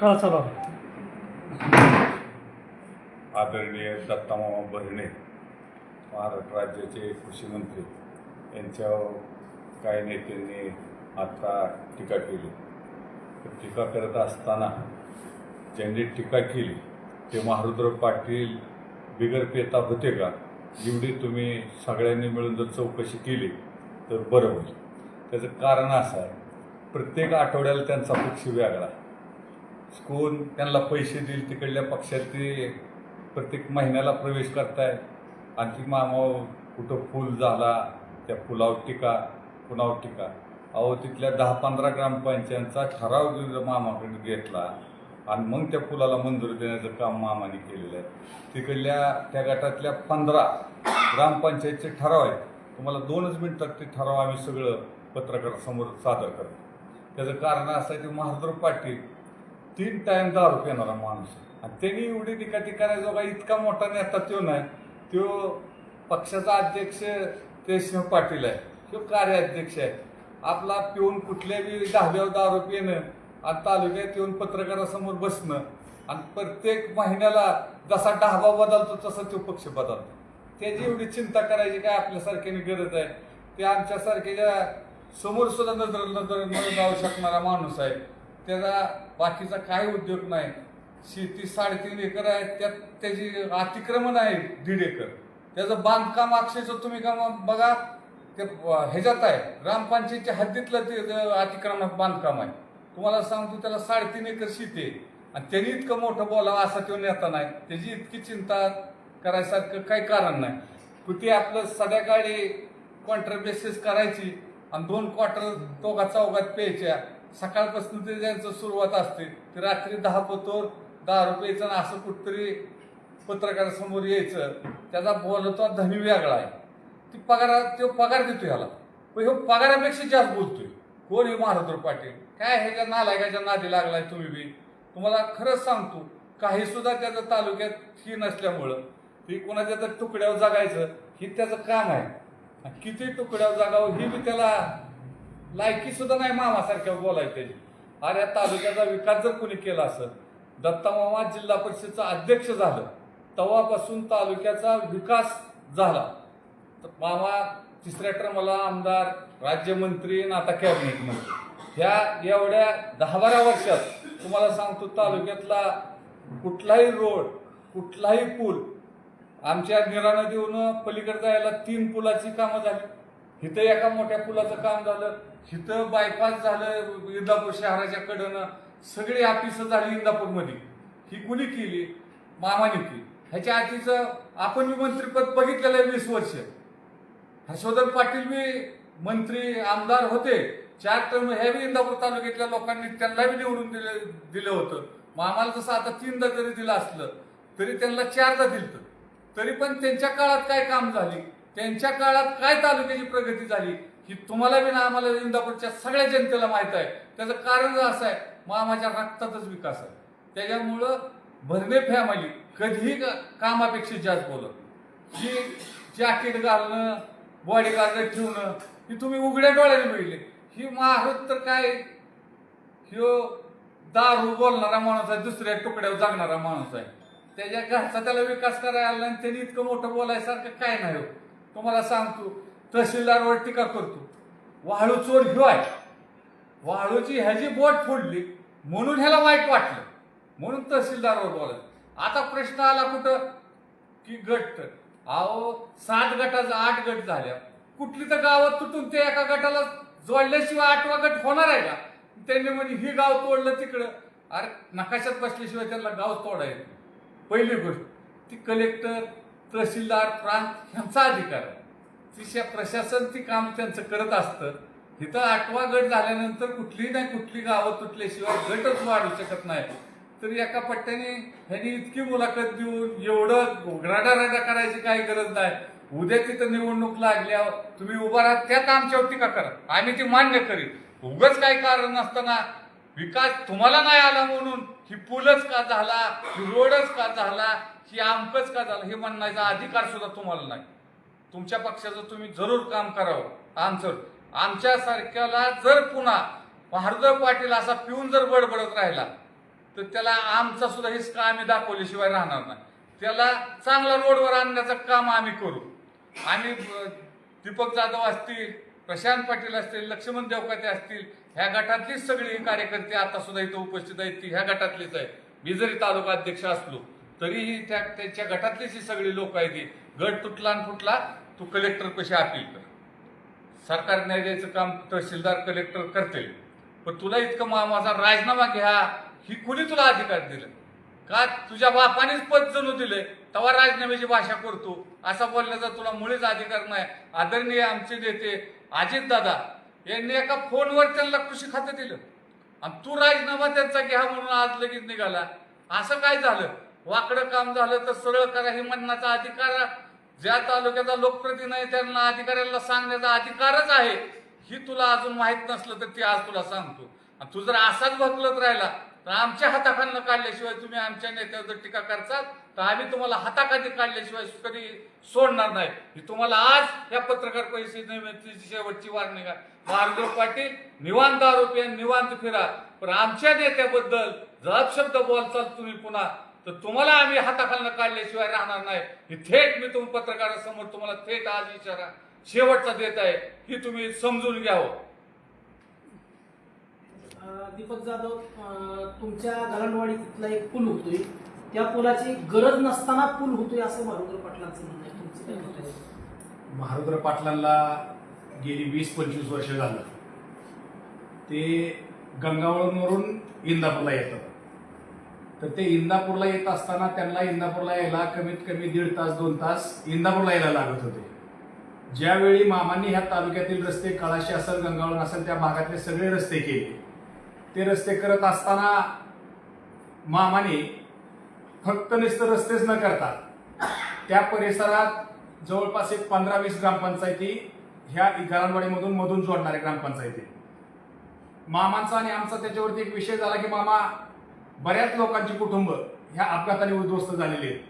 काळ चालू आदरणीय दत्तामामा बहिणे महाराष्ट्र राज्याचे कृषी मंत्री यांच्यावर काही नेत्यांनी आता टीका केली. तर टीका करत असताना ज्यांनी टीका केली ते महारुद्र पाटील बिगर पेता होते का? एवढी तुम्ही सगळ्यांनी मिळून जर चौकशी केली तर बरं होईल. त्याचं कारण असं आहे प्रत्येक आठवड्याला त्यांचा पक्ष वेगळा. कोण त्यांना पैसे देईल तिकडल्या पक्षात ते प्रत्येक महिन्याला प्रवेश करताय आणखी मामा कुठं फुल झाला त्या फुलावर टीका पुलावर टीका. अहो तिथल्या दहा पंधरा ग्रामपंचायतचा ठराव मामाकडे घेतला आणि मग त्या फुलाला मंजुरी देण्याचं काम मामाने केलेलं आहे. तिकडल्या त्या गटातल्या पंधरा ग्रामपंचायतचे ठराव आहेत. तुम्हाला दोनच मिनटात ते ठराव आम्ही सगळं पत्रकारासमोर सादर करतो. त्याचं कारण असं आहे की महाद्र पाटील तीन टाइम दारू पिणारा माणूस. आणि त्यांनी एवढी टीका ती करायचो का इतका मोठा नेता तो नाही तो पक्षाचा अध्यक्ष ते सिंह पाटील आहे. तो कार्याध्यक्ष आहे. आपला पिऊन कुठल्याही दहाव्यावर दारू पिणं आणि तालुक्यात येऊन पत्रकारासमोर बसणं आणि प्रत्येक महिन्याला जसा ढाबा बदलतो तसा तो पक्ष बदलतो. त्याची एवढी चिंता करायची काय आपल्यासारख्याने गरज आहे? ते आमच्यासारख्या समोर सुद्धा नजर नजर न जाऊ शकणारा माणूस आहे. त्याचा बाकीचा काय उद्योग नाही. शेती साडेतीन एकर आहे त्यात त्याची अतिक्रमण आहे दीड एकर. त्याचं बांधकाम अक्षरशः तुम्ही का मग बघा ते ह्याच्यात आहे ग्रामपंचायतच्या हद्दीतलं ते अतिक्रमण बांधकाम आहे. तुम्हाला सांगतो त्याला साडेतीन एकर शेती आहे. आणि त्यांनी इतकं मोठं बोलावं असा तो नेता नाही. त्याची इतकी चिंता करायसारखं काही कारण नाही. कुठे आपलं संध्याकाळी क्वार्टर बेसिस करायची आणि दोन क्वार्टर दोघा चौघात प्यायच्या. सकाळपासून ते ज्यांचं सुरुवात असते. ते रात्री दहा पतोर दहा रुपयेचं आणि असं कुठतरी पत्रकारासमोर यायचं. त्याचा बोलतो धनी वेगळा आहे. ती पगार तो पगार देतो ह्याला पण ह्यो पगारापेक्षा जास्त बोलतोय. कोण हे महाराष्ट्र पाटील? काय ह्याच्या नालायकाच्या नादी लागलाय तुम्ही बी? तुम्हाला खरंच सांगतो काही सुद्धा त्याचं तालुक्यात ही नसल्यामुळं ती कोणाच्या तर तुकड्यावर जगायचं हे त्याचं काम आहे. किती तुकड्यावर जगावं ही बी त्याला लायकी सुद्धा नाही मामासारख्या बोलायचं त्याची अरे या तालुक्याचा विकास जर कोणी केला असं दत्तामामा जिल्हा परिषदचा अध्यक्ष झालं तेव्हापासून तालुक्याचा विकास झाला. तर मामा तिसऱ्या टर्मला आमदार राज्यमंत्री आणि आता कॅबिनेट मंत्री. ह्या एवढ्या दहा बारा वर्षात तुम्हाला सांगतो तालुक्यातला कुठलाही रोड कुठलाही पूल आमच्या निरा नदीवरून पलीकडे जायला तीन पुलाची कामं झाली. इथं एका मोठ्या पुलाचं काम झालं. इथं बायपास झालं इंदापूर शहराच्या कडनं सगळी ऑफिसं झाली इंदापूरमध्ये. ही कुणी केली? मामाने केली. ह्याच्या आधीचं आपण मी मंत्रीपद बघितलेलं आहे वीस वर्ष. हर्षवर्धन पाटील मी मंत्री आमदार होते. चार टर्म ह्या बी इंदापूर तालुक्यातल्या लोकांनी त्यांना बी निवडून दिले दिलं होतं. मामाला जसं आता तीनदा जरी दिलं असलं तरी त्यांना चारदा दिलं तरी पण त्यांच्या काळात काय काम झाली? त्यांच्या काळात काय तालुक्याची प्रगती झाली? ही तुम्हाला बी ना आम्हाला इंदापूरच्या सगळ्या जनतेला माहीत आहे. त्याचं कारण असं आहे मामाच्या रक्तातच विकास आहे. त्याच्यामुळं भरणे फॅमिली कधीही का- कामापेक्षा जास्त बोलत. ही जॅकेट घालणं बॉडी गार्ड ठेवणं ही तुम्ही उघड्या डोळ्याने बघितले. ही महाराज तर काय? ह्यो दारू बोलणारा माणूस आहे दुसऱ्या तुकड्यावर जगणारा माणूस आहे. त्याच्या घरचा त्याला विकास करायला आला आणि त्यांनी इतकं मोठं बोलायसारखं काय नाही हो. तुम्हाला सांगतो तहसीलदारवर टीका करतो. वाळू चोर ह्यो आहे. वाळूची ह्याची बोट फोडली म्हणून ह्याला वाईट वाटलं. म्हणून तहसीलदारवर बोलायचं. आता प्रश्न आला कुठं? की गट. अहो सात गटाचा आठ गट झाल्या. कुठली तर गावात तुटून ते एका गटाला जोडल्याशिवाय आठवा गट होणार आहे का? त्यांनी म्हणजे ही गाव तोडलं तिकडं. अरे नकाशात बसल्याशिवाय त्यांना गाव तोडायचं पहिली गोष्ट ती कलेक्टर तहसीलदार प्रांत ह्यांचा अधिकार आहे. तिच्या प्रशासन ती काम त्यांचं करत असतं. इथं आठवा गट झाल्यानंतर कुठलीही नाही कुठली गावं तुटल्याशिवाय गटच वाढू शकत नाही. तर एका पट्ट्याने ह्यांनी इतकी मुलाखत देऊन एवढं रडारडा करायची काही गरज नाही. उद्या तिथं निवडणूक लागल्या तुम्ही उभा राहा त्यात आमच्यावर टीका करा. आम्ही ती मान्य करीन. उगच काही कारण नसताना विकास तुम्हाला नाही आला म्हणून ही पूलच का झाला ही रोडच का झाला ही आमकच का झाला हे म्हणण्याचा अधिकार सुद्धा तुम्हाला नाही. तुमच्या पक्षाचं तुम्ही जरूर काम करावं. आमचं आमच्या सारख्याला जर पुन्हा महारुद्र पाटील असा पिऊन जर बडबडत राहिला तर त्याला आमचा सुद्धा हिसका आम्ही दाखवल्याशिवाय राहणार नाही. त्याला चांगला रोडवर आणण्याचं काम आम्ही करू. आम्ही दीपक जाधव असतील प्रशांत पाटील असतील लक्ष्मण देवकाते असतील ह्या गटातलीच सगळी कार्यकर्ते आता सुद्धा इथं उपस्थित आहेत. ती ह्या गटातलीच आहे मी जरी तालुका अध्यक्ष असलो तरीही त्या त्यांच्या गटातलीच ही सगळी लोक आहेत ती गट तुटला आणि फुटला तू कलेक्टर कशी अपील कर. सरकार न्याय द्यायचं काम तहसीलदार कलेक्टर करते पण तुला इतकं मा- माझा राजीनामा घ्या ही कुणी तुला अधिकार दिलं? का तुझ्या बापानेच पद जणू दिले तेव्हा राजीनाम्याची भाषा करतो. असा बोलण्याचा तुला मुळीच अधिकार नाही. आदरणीय आमचे नेते अजितदादा यांनी एका फोनवर त्यांना कृषी खातं दिलं. आणि तू राजीनामा त्यांचा घ्या म्हणून आज लगेच निघाला. असं काय झालं? वाकडं काम झालं तर सरळ करा हे म्हणण्याचा अधिकार ज्या तालुक्याचा लोकप्रतिनिधी आहे त्यांना अधिकाऱ्यांना सांगण्याचा अधिकारच आहे. ही तुला अजून माहीत नसलं तर ती आज तुला सांगतो. आणि तू जर असाच भकलत राहिला तर आमच्या हाताखालनं काढल्याशिवाय तुम्ही आमच्या नेत्यावर जर टीका करचाल तर आम्ही तुम्हाला हाताखाली काढल्याशिवाय कधी सोडणार नाही. ही तुम्हाला आज या पत्रकार परिषदेची शेवटची वारणी आहे मार्ग पाटील निवांत आरोपी आणि निवांत फिरा. पण आमच्या नेत्याबद्दल जर शब्द बोलचाल तुम्ही पुन्हा. तर तुम्हाला आम्ही हाताखालनं काढल्याशिवाय राहणार नाही. ही थेट मी तुम पत्रकारासमोर तुम्हाला थेट आज इशारा शेवटचा देत आहे. ही तुम्ही समजून घ्यावं. दीपक जाधव तुमच्या गलांडवाडी तिथला एक पूल होतोय. त्या पुलाची गरज नसताना पूल होतोय असं मारुद्र पाटलांचं म्हणणं आहे. तुमचं काय मत आहे? महारुद्र पाटलांना गेली वीस पंचवीस वर्ष झालं. ते गंगावळूनवरून इंदापूरला येतात. तर ते इंदापूरला येत असताना त्यांना इंदापूरला यायला कमीत कमी दीड तास दोन तास इंदापूरला यायला लागत होते. ज्यावेळी मामांनी ह्या तालुक्यातील रस्ते कळाशी असेल गंगावळण असेल त्या भागातले सगळे रस्ते केले. ते रस्ते करत असताना मामाने फक्त नुसतं रस्तेच न करता त्या परिसरात जवळपास एक पंधरा वीस ग्रामपंचायती ह्या घरांवाडीमधून मधून जोडणारे ग्रामपंचायती. मामांचा आणि आमचा त्याच्यावरती एक विषय झाला की मामा बऱ्याच लोकांची कुटुंब ह्या अपघाताने उद्ध्वस्त झालेली आहेत.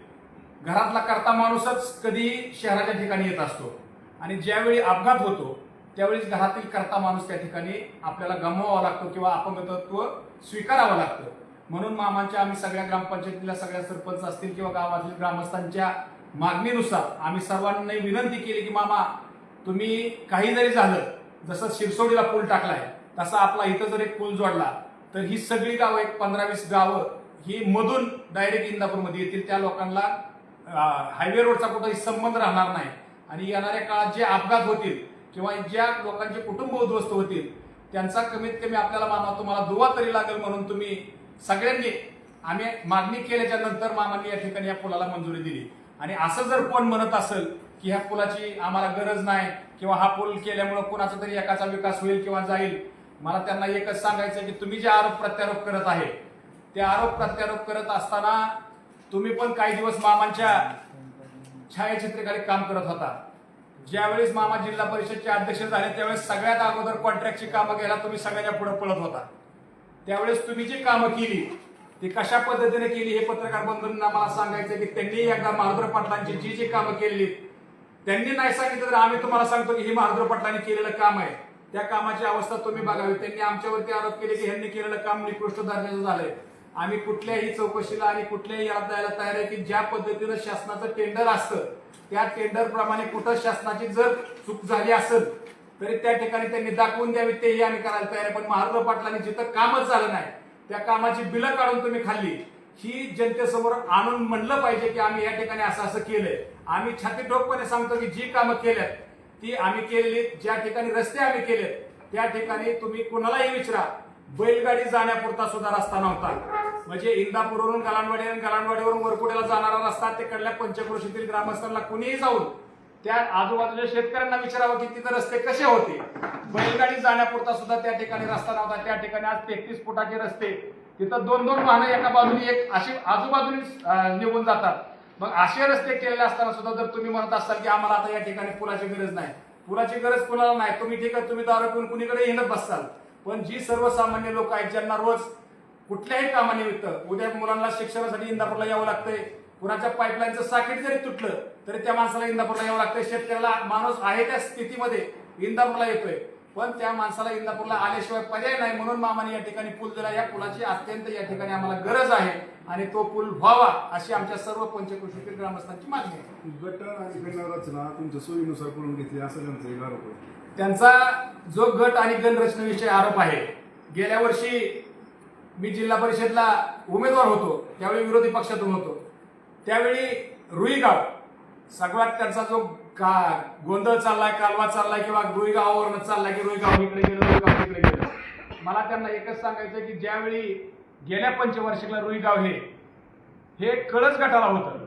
घरातला करता माणूसच कधी शहराच्या ठिकाणी येत असतो. आणि ज्यावेळी अपघात होतो त्यावेळी घरातील करता माणूस त्या ठिकाणी आपल्याला गमवावा लागतो किंवा अपंगत्व स्वीकारावं लागतं. म्हणून मामांच्या आम्ही सगळ्या ग्रामपंचायतीला सगळ्या सरपंच असतील किंवा गावातील ग्रामस्थांच्या मागणीनुसार आम्ही सर्वांनी विनंती केली की मामा तुम्ही काही जरी झालं जसं शिरसोडीला पूल टाकलाय तसा आपला इथं जर एक पूल जोडला तर ही सगळी गावं एक पंधरा वीस गावं ही मधून डायरेक्ट इंदापूरमध्ये येतील. त्या लोकांना हायवे रोडचा कुठलाही संबंध राहणार नाही. आणि येणाऱ्या काळात जे अपघात होतील किंवा ज्या लोकांचे कुटुंब उद्ध्वस्त होतील त्यांचा कमीत कमी आपल्याला मामा तुम्हाला दुवा तरी लागेल म्हणून तुम्ही सगळ्यांनी आम्ही मागणी केल्याच्यानंतर मामांनी या ठिकाणी या पुलाला मंजुरी दिली. आणि असं जर कोण म्हणत असेल की ह्या पुलाची आम्हाला गरज नाही किंवा हा पूल केल्यामुळे कोणाचा तरी एकाचा विकास होईल किंवा जाईल मला त्यांना एकच सांगायचं की तुम्ही जे आरोप प्रत्यारोप करत आहे ते आरोप प्रत्यारोप करत असताना तुम्ही पण काही दिवस मामांच्या छायाचित्रेखाली काम करत होता. ज्यावेळेस मामा जिल्हा परिषदचे अध्यक्ष झाले त्यावेळेस सगळ्यात अगोदर कॉन्ट्रॅक्टची कामं घ्यायला तुम्ही सगळ्याच्या पुढे पळत होता. त्यावेळेस तुम्ही जी कामं केली ती कशा पद्धतीने केली हे पत्रकार बंधूंना मला सांगायचं की त्यांनी एकदा महाद्र पाटलांची जी जी कामं केली त्यांनी नाही सांगितलं तर आम्ही तुम्हाला सांगतो की हे महाद्र पाटलांनी केलेलं काम आहे. त्या कामाची अवस्था तुम्ही बघावी. त्यांनी आमच्यावरती आरोप केले की ह्यांनी केलेलं काम निकृष्ट दर्जाचं झालंय. आम्ही कुठल्याही चौकशीला आणि कुठल्याही याला जायला तयार आहे की ज्या पद्धतीनं शासनाचं टेंडर असतं त्या टेंडर प्रमाणे कुठं शासनाची जर चूक झाली असेल तरी त्या ठिकाणी त्यांनी दाखवून द्यावी तेही आम्ही करायला तयार आहे. पण महाराज पाटलांनी जिथं कामच झालं नाही त्या कामाची बिलं काढून तुम्ही खाल्ली. ही जनतेसमोर आणून म्हणलं पाहिजे की आम्ही या ठिकाणी असं असं केलंय. आम्ही छातीठोकपणे सांगतो की जी कामं केल्यात ती आम्ही केलेली ज्या ठिकाणी रस्ते आम्ही केलेत त्या ठिकाणी तुम्ही कुणालाही विचारा बैलगाडी जाण्यापुरता सुद्धा रस्ता नव्हता. म्हणजे इंदापूरवरून कलांडवाडी आणि कलांडवाडीवरून वरपुड्याला जाणारा रस्ता तिकडल्या पंचक्रोशीतील ग्रामस्थांना कुणीही जाऊन त्या आजूबाजूच्या शेतकऱ्यांना विचारावं की तिथं रस्ते कसे होते. बैलगाडी जाण्यापुरता सुद्धा त्या ठिकाणी रस्ता नव्हता. त्या ठिकाणी आज तेहतीस फुटाचे रस्ते. तिथं दोन दोन वाहनं एका बाजूने एक अशी आजूबाजूने निघून जातात. मग असे रस्ते केलेले असताना सुद्धा जर तुम्ही म्हणत असाल की आम्हाला आता या ठिकाणी पुलाची गरज नाही पुलाची गरज कुणाला नाही तुम्ही ठीक आहे तुम्ही दारू पिऊन कुणीकडे येणं बसाल. पण जी सर्वसामान्य लोक आहेत ज्यांना रोज कुठल्याही कामानिमित्त उद्या मुलांना शिक्षणासाठी इंदापूरला यावं लागतंय कुणाच्या पाईपलाईनचं साकीट जरी तुटलं तरी त्या माणसाला इंदापूरला यावं लागतंय. शेतकऱ्याला माणूस आहे त्या स्थितीमध्ये इंदापूरला येतोय. पण त्या माणसाला इंदापूरला आल्याशिवाय पर्याय नाही. म्हणून मामाने या ठिकाणी पूल दिला. या पुलाची अत्यंत या ठिकाणी आम्हाला गरज आहे. आणि तो पूल व्हावा अशी आमच्या सर्व पंचकृषीतील ग्रामस्थांची मागणी आहे. गट आणि रचना तुमच्या सोयीनुसार करून घेतली असं त्यांचं एक आरोप आहे. त्यांचा जो गट आणि गण रचनेविषयी आरोप आहे गेल्या वर्षी मी जिल्हा परिषदला उमेदवार होतो त्यावेळी विरोधी पक्षातून होतो. त्यावेळी रुई गाव सगळ्यात त्यांचा जो का गोंधळ चाललाय कालवा चाललाय किंवा रुईगावावरनं चाललाय की रुईगाव इकडे गेलं रुईगाव तिकडे गेलं. मला त्यांना एकच सांगायचं की ज्यावेळी गेल्या पंचवार्षिकला रुईगाव हे हे कळस गटाला होतं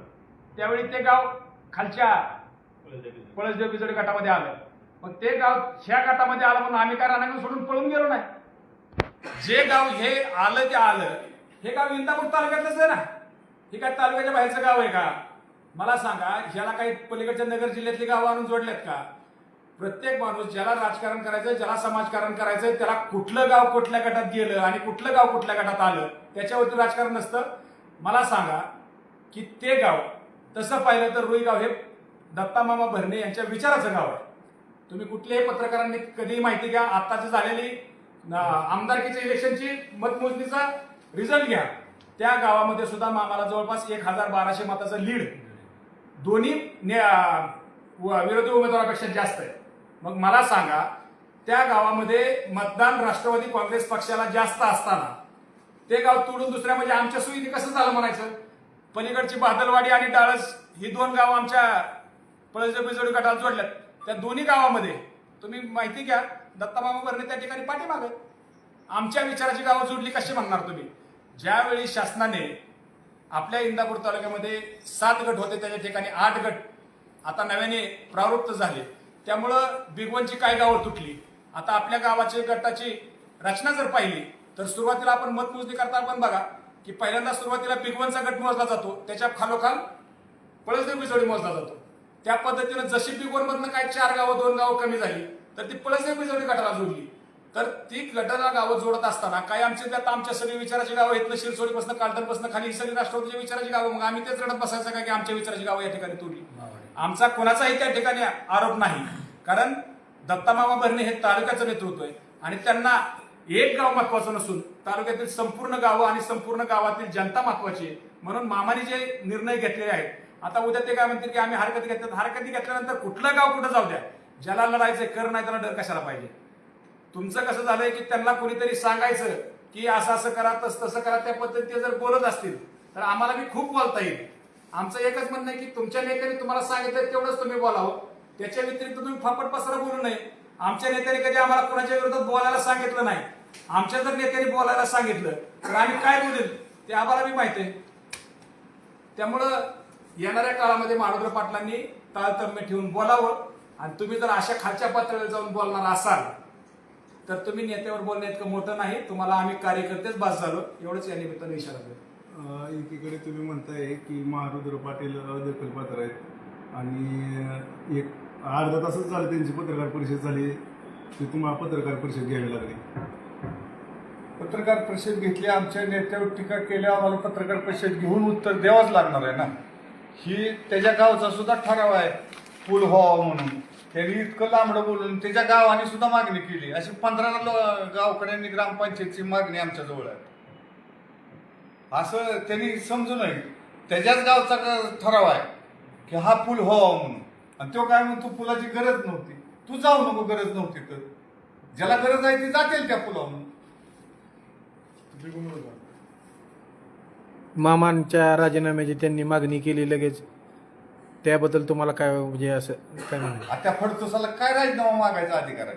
त्यावेळी ते गाव खालच्या पळसदेव बिजड गटामध्ये आलं. मग ते गाव ह्या गटामध्ये आलं म्हणून आम्ही काय राहणार सोडून पळून गेलो नाही. जे गाव हे आलं ते आलं. हे गाव इंदापूर तालुक्यातलंच आहे ना. हे काय तालुक्याच्या बाहेरचं गाव आहे का? मला सांगा ह्याला काही पलीकडच्या नगर जिल्ह्यातली गावं आणून जोडल्यात का? प्रत्येक माणूस ज्याला राजकारण करायचंय ज्याला समाजकारण करायचंय त्याला कुठलं गाव कुठल्या गटात गेलं आणि कुठलं गाव कुठल्या गटात आलं त्याच्यावरती राजकारण नसतं. मला सांगा की ते गाव तसं पाहिलं तर रुईगाव हे हे दत्तामामा भरणे यांच्या विचाराचं गाव आहे. तुम्ही कुठल्याही पत्रकारांनी कधीही माहिती घ्या आत्ताची झालेली आमदारकीच्या इलेक्शनची मतमोजणीचा रिझल्ट घ्या. त्या गावामध्ये सुद्धा मामाला जवळपास एक हजार बाराशे मताचं लीड दोन्ही व- विरोधी उमेदवारापेक्षा जास्त आहे. मग मला सांगा त्या गावामध्ये मतदान राष्ट्रवादी काँग्रेस पक्षाला जास्त असताना ते गाव तोडून दुसऱ्या म्हणजे आमच्या सोयीने कसं झालं म्हणायचं? पलीकडची बादलवाडी आणि डाळस ही दोन गावं आमच्या पळसदेव बिजोडी गटाला जोडल्यात. त्या दोन्ही गावामध्ये तुम्ही माहिती घ्या दत्तामामा भरणे त्या ठिकाणी पाठीमाग. आमच्या विचाराची गावं जोडली कशी म्हणणार तुम्ही? ज्यावेळी शासनाने आपल्या इंदापूर तालुक्यामध्ये सात गट होते त्याच्या ठिकाणी आठ गट आता नव्याने प्रावृत्त झाले. त्यामुळं बिगवनची काय गावं तुटली? आता आपल्या गावाची गटाची रचना जर पाहिली तर सुरुवातीला आपण मतमोजणी करता पण बघा की पहिल्यांदा सुरुवातीला बिगवनचा गट मोजला जातो त्याच्या खालोखाल पळसदेव बिजोडी मोजला जातो. त्या पद्धतीनं जशी बिगवनमधनं काय चार गावं दोन गावं कमी झाली तर ती पळसदेव बिजोडी गटाला जोडली. तर ती गटाला गावं जोडत असताना काही आमचे त्यात आमच्या सगळी विचाराची गावं इथलं शिरसोडीपासून कालटणपासून खाली ही सगळी राष्ट्रवादीच्या विचाराची गावं. मग आम्ही तेच रडत बसायचं का की आमच्या विचाराची गावं या ठिकाणी तोडली? आमचा कोणाचाही त्या ठिकाणी आरोप नाही. कारण दत्तामामा भरणे हे तालुक्याचं नेतृत्व आहे. आणि त्यांना एक गाव महत्वाचं नसून तालुक्यातील संपूर्ण गावं आणि संपूर्ण गावातील जनता महत्वाची आहे. म्हणून मामाने जे निर्णय घेतलेले आहेत आता उद्या ते काय म्हणतील की आम्ही हरकती घेतल्यात हरकती घेतल्यानंतर कुठलं गाव कुठं जाऊ द्या? ज्याला लढायचंय कर नाही त्याला डर कशाला पाहिजे? तुमचं कसं झालंय की त्यांना कोणीतरी सांगायचं की असं असं करा तसं तसं करा त्या पद्धतीने जर बोलत असतील तर आम्हाला मी खूप बोलता येईल. आमचं एकच म्हणणं आहे की तुमच्या नेत्याने तुम्हाला सांगितलं तेवढंच तुम्ही बोलावं हो. त्याच्या व्यतिरिक्त तुम्ही फापट पसरा बोलू नये. आमच्या नेत्याने कधी आम्हाला कोणाच्या विरोधात बोलायला सांगितलं नाही. आमच्या जर नेत्याने बोलायला सांगितलं तर आम्ही काय बोलेल ते आम्हाला मी माहिती आहे. त्यामुळं येणाऱ्या काळामध्ये महारुद्र पाटलांनी ताळतम्य ठेवून बोलावं. आणि तुम्ही जर अशा खालच्या पातळीवर जाऊन बोलणार असाल तर तुम्ही नेत्यावर बोलणे इतकं मोठं नाही. तुम्हाला आम्ही कार्यकर्तेच बास झालो. एवढंच या निमित्ताने इशारा देतो. अं, एकीकडे तुम्ही म्हणताय की महारुद्र पाटील दखलपात्र आहेत. आणि एक अर्धा तासच झालं त्यांची पत्रकार परिषद झाली. की तुम्हाला पत्रकार परिषद घ्यावी लागली. पत्रकार परिषद घेतली आमच्या नेत्यावर टीका केल्या आम्हाला पत्रकार परिषद घेऊन उत्तर द्यावंच लागणार आहे ना? ही त्याच्या गावचा सुद्धा ठराव आहे पूल व्हावा म्हणून. त्यांनी इतकं लांबडं बोलून त्याच्या गावाने सुद्धा मागणी केली. अशी पंधरा गावकऱ्यांनी ग्रामपंचायतची मागणी आमच्या जवळ आहे. असं त्यांनी समजू नये त्याच्याच गावचा ठराव आहे की हा पूल व्हावा म्हणून. आणि तो काय म्हणतो पुलाची गरज नव्हती. तू जाऊ नको गरज नव्हती तर. ज्याला गरज आहे ती जातील त्या पुलावरून. मामांच्या राजीनाम्याची त्यांनी मागणी केली लगेच. त्याबद्दल तुम्हाला काय म्हणजे असं काय म्हणायचं आता फडतुसाला काय राजीनामा मागायचा अधिकार आहे?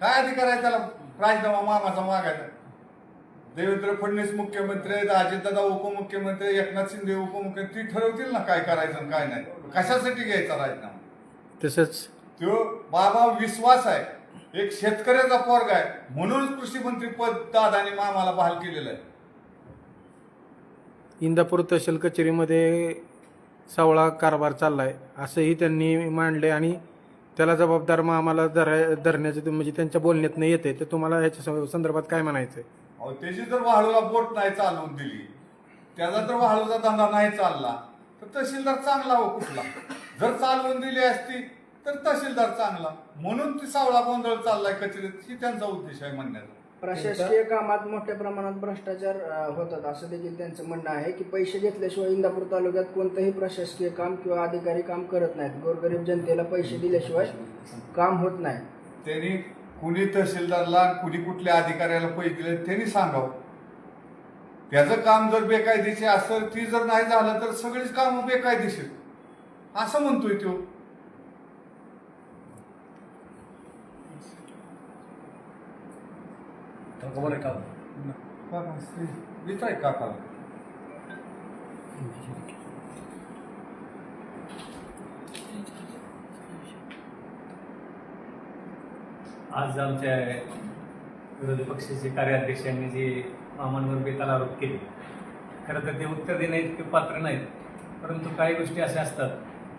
काय अधिकार आहे त्याला? राजीनामा मामाचा मागायचा. देवेंद्र फडणवीस मुख्यमंत्री आहेत अजितदादा उपमुख्यमंत्री एकनाथ शिंदे उपमुख्यमंत्री ती ठरवतील ना काय करायचं आणि काय नाही. कशासाठी घ्यायचा राजीनामा? तसंच तो बाबा विश्वास आहे. एक शेतकऱ्याचा पोरग आहे. म्हणून कृषी मंत्री पद दादाने मामाला बहाल केलेलं आहे. इंदापूर तहसील कचेरीमध्ये सावळा कारभार चाललाय असंही त्यांनी मांडले आणि त्याला जबाबदार मग आम्हाला धराय धरण्याचं म्हणजे त्यांच्या बोलण्यातनं येते तर तुम्हाला याच्या संदर्भात काय म्हणायचं आहे अहो त्याची जर वाळूला बोट नाही चालवून दिली त्याचा जर वाळूचा धंदा नाही चालला तर तहसीलदार चांगला हो कुठला? जर चालवून दिली असती तर तहसीलदार चांगला. म्हणून ती सावळा गोंधळ चाललाय कचेरीत ही त्यांचा उद्देश आहे म्हणण्याचा. प्रशासकीय कामात मोठ्या प्रमाणात भ्रष्टाचार अ, होतात. असं देखील त्यांचं म्हणणं आहे की पैसे घेतल्याशिवाय इंदापूर तालुक्यात कोणतंही प्रशासकीय काम किंवा अधिकारी काम करत नाहीत. गोरगरीब जनतेला पैसे दिल्याशिवाय काम होत नाही. त्यांनी कुणी तहसीलदारला कुणी कुठल्या अधिकाऱ्याला पैसे दिले त्यांनी सांगावं. त्याचं काम जर बेकायदेशीर असेल ती जर नाही झालं तर सगळीच कामं बेकायदेशीर. असं म्हणतोय तो. विचार काका आज आमच्या विरोधी पक्षाचे कार्याध्यक्षांनी जे मामांवर बेताल आरोप केले खरं तर ते उत्तर देण्या इतके पात्र नाहीत. परंतु काही गोष्टी अशा असतात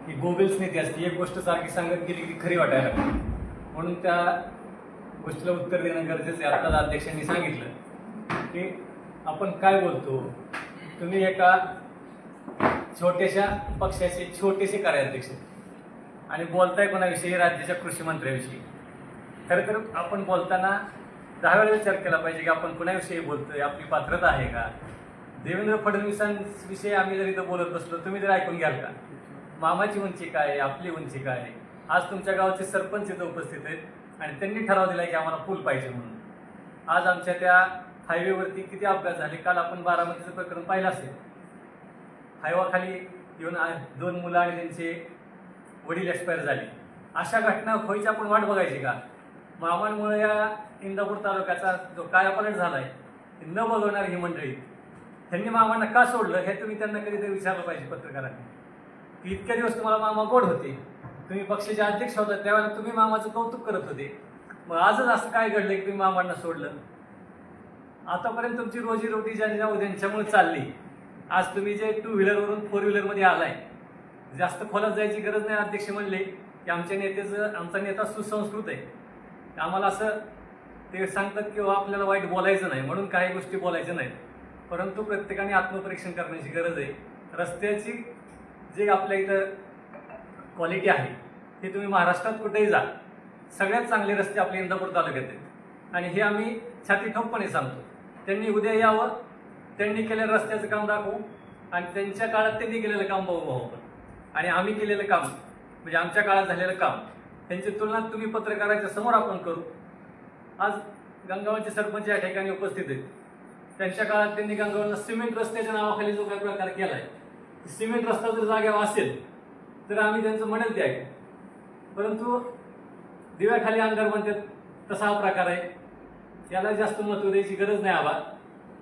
की गोबेल्स नेते असते एक गोष्ट सारखी सांगत गेली की खरी वाटायला म्हणून त्या गोष्टीला उत्तर देणं गरजेचं आहे. आत्ताच अध्यक्षांनी सांगितलं की आपण काय बोलतो? तुम्ही एका छोट्याशा पक्षाचे छोटेसे कार्याध्यक्ष आणि बोलताय कोणाविषयी? राज्याच्या कृषी मंत्र्याविषयी. खरं तर आपण बोलताना दहा वेळा विचार केला पाहिजे की आपण कुणाविषयी बोलतोय? आपली पात्रता आहे का? देवेंद्र फडणवीसांविषयी आम्ही जर इथं बोलत बसलो तुम्ही जर ऐकून घ्याल का? मामाची उंची काय आहे? आपली उंची काय आहे? आज तुमच्या गावाचे सरपंच इथं उपस्थित आहेत. आणि त्यांनी ठराव दिला की आम्हाला पूल पाहिजे म्हणून. आज आमच्या त्या हायवेवरती किती अपघात झाले? काल आपण बारामतीचं प्रकरण पाहिलं असेल. हायवाखाली येऊन दोन मुलं आणि त्यांचे वडील एक्सपायर झाले. अशा घटना व्हायची आपण वाट बघायची का? मामांमुळे या इंदापूर तालुक्याचा जो कायापालट झाला ते न बघवणार ही मंडळी. त्यांनी मामांना का सोडलं हे तुम्ही त्यांना कधीतरी विचारलं पाहिजे पत्रकारांनी. की इतक्या दिवस तुम्हाला मामा गोड होते. तुम्ही पक्षाचे अध्यक्ष होता त्यावेळेला तुम्ही मामाचं कौतुक करत होते. मग आजच असं काय घडलं की तुम्ही मामांना सोडलं? आतापर्यंत तुमची रोजीरोटी ज्यांनी जाऊ त्यांच्यामुळे चालली आज तुम्ही जे टू व्हीलरवरून फोर व्हीलरमध्ये आलाय जास्त खोलात जायची गरज नाही अध्यक्ष म्हणले की आमच्या नेत्याचं आमचा नेता सुसंस्कृत आहे. आम्हाला असं ते सांगतात की हो, आपल्याला वाईट बोलायचं नाही म्हणून काही गोष्टी बोलायच्या नाहीत. परंतु प्रत्येकाने आत्मपरीक्षण करण्याची गरज आहे. रस्त्याची जे आपल्या इथं क्वालिटी आहे हे तुम्ही महाराष्ट्रात कुठेही जा. सगळ्यात चांगले रस्ते आपले इंदापूर तालुक्यात आहेत. आणि हे आम्ही छाती ठोकपणे सांगतो. त्यांनी उद्या यावं त्यांनी केलेलं रस्त्याचं काम दाखवू आणि त्यांच्या काळात त्यांनी केलेलं काम बघू भाऊ आपण. आणि आम्ही केलेलं काम म्हणजे आमच्या काळात झालेलं काम त्यांची तुलना तुम्ही पत्रकाराच्या समोर आपण करू. आज गंगावळचे सरपंच या ठिकाणी उपस्थित आहेत. त्यांच्या काळात त्यांनी गंगावळला सिमेंट रस्त्याच्या नावाखाली जो काही प्रकार केलाय सिमेंट रस्ता जर जागेवर असेल तर आम्ही त्यांचं म्हणेल ते ऐकू परंतु दिव्याखाली अंधार म्हणतात तसा हा प्रकार आहे. याला जास्त महत्त्व द्यायची गरज नाही आबा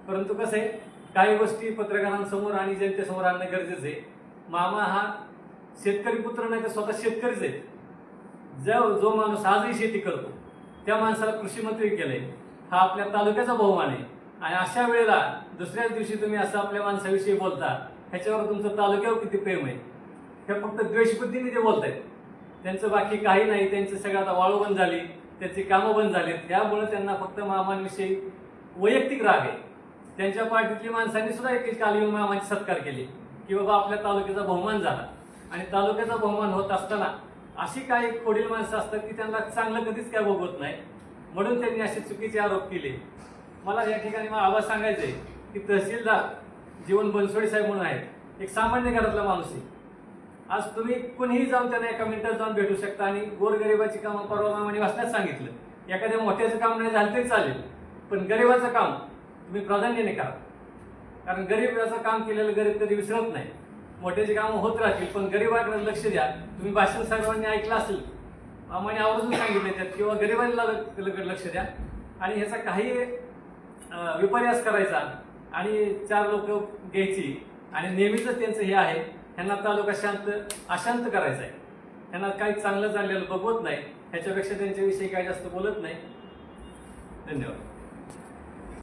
परंतु कसं आहे काही गोष्टी पत्रकारांसमोर आणि जनतेसमोर आणणं गरजेचं आहे. मामा हा शेतकरी पुत्र नाही तर स्वतः शेतकरीच आहे. जो जो माणूस आजही शेती करतो त्या माणसाला कृषी मंत्री केलंय. हा आपल्या तालुक्याचा बहुमान आहे. आणि अशा वेळेला दुसऱ्याच दिवशी तुम्ही असं आपल्या माणसाविषयी बोलता ह्याच्यावर तुमचं तालुक्यावर किती प्रेम आहे? हे फक्त द्वेषबुद्धीने ते आहेत त्यांचं बाकी काही नाही त्यांचं सगळं आता वाळू बंद झाली त्यांची कामं बंद झालीत. त्यामुळे त्यांना फक्त मामांविषयी वैयक्तिक राग आहे. त्यांच्या पार्टीतली माणसांनी सुद्धा एक काल येऊन मामांची सत्कार केली की बाबा आपल्या तालुक्याचा बहुमान झाला. आणि तालुक्याचा बहुमान होत असताना अशी काही खोडील माणसं असतात की त्यांना चांगलं कधीच काय बघवत नाही. म्हणून त्यांनी असे चुकीचे आरोप केले. मला या ठिकाणी मला आवाज सांगायचा आहे की तहसीलदार जीवन बनसोडे साहेब म्हणून आहेत. एक सामान्य घरातला माणूस आहे. आज तुम्ही कुणीही जाऊन त्यांना एका मिनिटात जाऊन भेटू शकता आणि गोरगरिबाची कामं परवा मामाने वाचण्यात सांगितलं. एखाद्या मोठ्याचं काम नाही झालं तरी चालेल पण गरिबाचं काम तुम्ही प्राधान्याने करा. कारण गरीबाचं काम केलेलं गरीब कधी विसरत नाही. मोठ्याची कामं होत राहतील पण गरिबाकडे लक्ष द्या. तुम्ही भाषण साहेबांनी ऐकलं असेल मामाने आवर्जून सांगितलं त्यात किंवा गरिबांना लक्ष द्या. आणि ह्याचा काही विपर्यास करायचा आणि चार लोक घ्यायची. आणि नेहमीच त्यांचं हे आहे ह्यांना तालुका शांत अशांत करायचा आहे त्यांना काही चांगलं चाललेलं बघवत नाही. ह्याच्यापेक्षा त्यांच्याविषयी काही जास्त बोलत नाही. धन्यवाद.